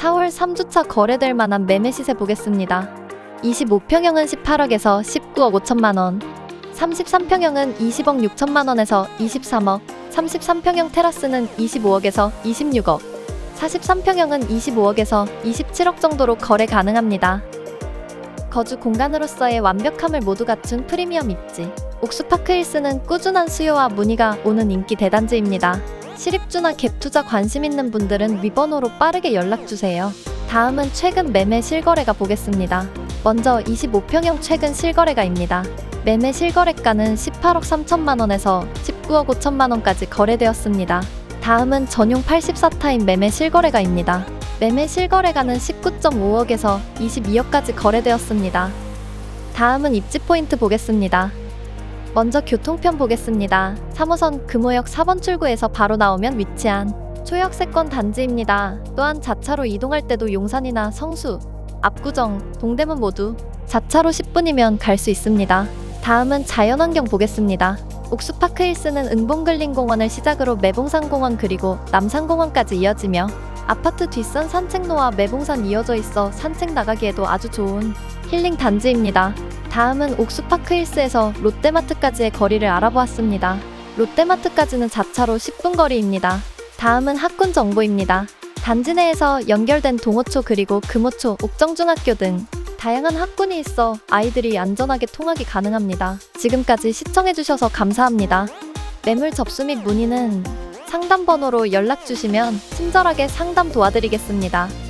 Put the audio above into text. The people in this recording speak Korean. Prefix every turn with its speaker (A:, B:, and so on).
A: 4월 3주차 거래될 만한 매매 시세 보겠습니다. 25평형은 18억에서 19억 5천만 원, 33평형은 20억 6천만 원에서 23억, 33평형 테라스는 25억에서 26억, 43평형은 25억에서 27억 정도로 거래 가능합니다. 거주 공간으로서의 완벽함을 모두 갖춘 프리미엄 입지. 옥수파크 힐스는 꾸준한 수요와 문의가 오는 인기 대단지입니다. 실입주나 갭 투자 관심 있는 분들은 위번호로 빠르게 연락 주세요. 다음은 최근 매매 실거래가 보겠습니다. 먼저 25평형 최근 실거래가입니다. 매매 실거래가는 18억 3천만 원에서 19억 5천만 원까지 거래되었습니다. 다음은 전용 84타임 매매 실거래가입니다. 매매 실거래가는 19.5억에서 22억까지 거래되었습니다. 다음은 입지 포인트 보겠습니다. 먼저 교통편 보겠습니다. 3호선 금호역 4번 출구에서 바로 나오면 위치한 초역세권 단지입니다. 또한 자차로 이동할 때도 용산이나 성수, 압구정, 동대문 모두 자차로 10분이면 갈 수 있습니다. 다음은 자연환경 보겠습니다. 옥수파크 힐스는 은봉글린공원을 시작으로 매봉산공원 그리고 남산공원까지 이어지며 아파트 뒷산 산책로와 매봉산 이어져 있어 산책 나가기에도 아주 좋은 힐링 단지입니다. 다음은 옥수파크 힐스에서 롯데마트까지의 거리를 알아보았습니다. 롯데마트까지는 자차로 10분 거리입니다. 다음은 학군 정보입니다. 단지 내에서 연결된 동호초 그리고 금호초, 옥정중학교 등 다양한 학군이 있어 아이들이 안전하게 통학이 가능합니다. 지금까지 시청해주셔서 감사합니다. 매물 접수 및 문의는 상담 번호로 연락 주시면 친절하게 상담 도와드리겠습니다.